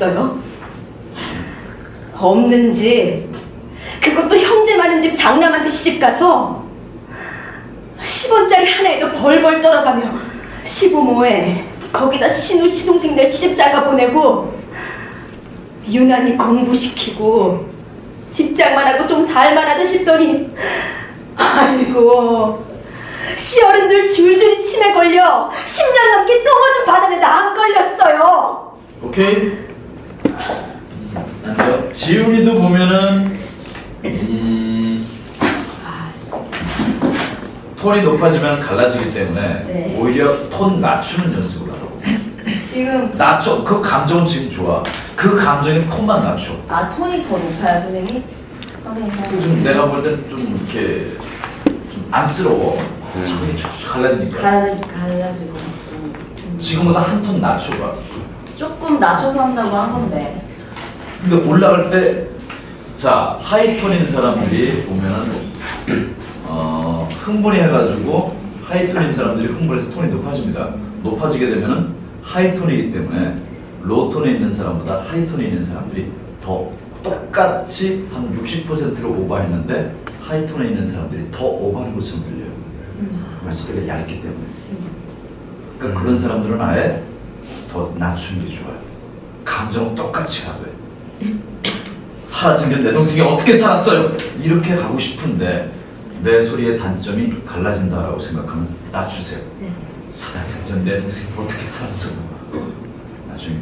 살았어요? 없는 집, 그것도 형제 많은 집 장남한테 시집가서 10원짜리 하나에도 벌벌 떨어가며 시부모에 거기다 신우 시동생들 시집장가 보내고 유난히 공부시키고 집장만 하고 좀 살만하다 싶더니 아이고 시어른들 줄줄이 치매 걸려 10년 넘게 똥오줌 바다에다 안 걸렸어요 오케이. 음, 앉아. 지훈이도 보면은 음, 톤이 높아지면 갈라지기 때문에 네. 오히려 톤 낮추는 연습을 하라고. 지금 낮춰. 그 감정은 지금 좋아. 그 감정의 톤만 낮춰. 아 톤이 더 높아요 선생님? 선생님 좀 내가 볼 땐 좀 이렇게 좀 안쓰러워. 음. 자꾸 축축 갈라지니까. 갈라질 갈라지고 음. 지금보다 한 톤 낮춰봐. 조금 낮춰서 한다고 한 건데 근데 올라갈 때, 자, 하이톤인 사람들이 보면은, 어, 흥분이 해가지고, 하이톤인 사람들이 흥분해서 톤이 높아집니다. 높아지게 되면은, 하이톤이기 때문에, 로톤에 있는 사람보다 하이톤에 있는 사람들이 더 똑같이 한 60%를 오버했는데, 하이톤에 있는 사람들이 더 오버하는 것처럼 들려요. 왜 소리가 얇기 때문에. 그러니까 그런 사람들은 아예 더 낮추는 게 좋아요. 감정은 똑같이 가도 돼. 살아생전 내 동생이 어떻게 살았어요? 이렇게 가고 싶은데 내 소리의 단점이 갈라진다라고 생각하면 낮추세요. 살아생전 내 동생이 어떻게 살았어? 나중에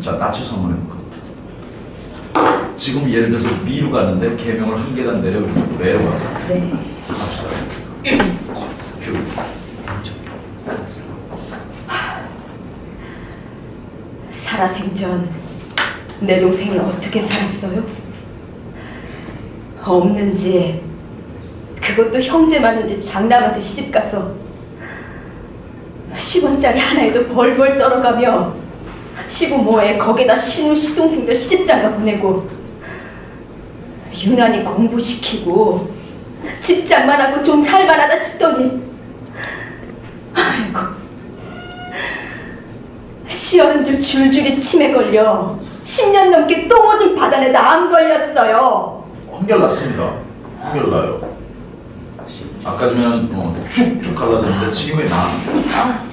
자 낮춰서 한번 해볼까? 지금 예를 들어서 미루 가는데 개명을 한 계단 내려 내려가 네 갑시다. 살아생전 내 동생이 어떻게 살았어요? 없는 집 그것도 형제 많은 집 장남한테 시집가서 10원짜리 하나에도 벌벌 떨어가며 시부모에 거기다 신우 시동생들 시집장가 보내고 유난히 공부시키고 집장만 하고 좀 살만하다 싶더니 아이고 시어른들 줄줄이 치매 걸려 10년 넘게 똥오줌 바다에다 암 걸렸어요 한결 났습니다. 한결 나요. 아까 전에는 어, 쭉쭉 갈라졌는데 지금이 나. 아,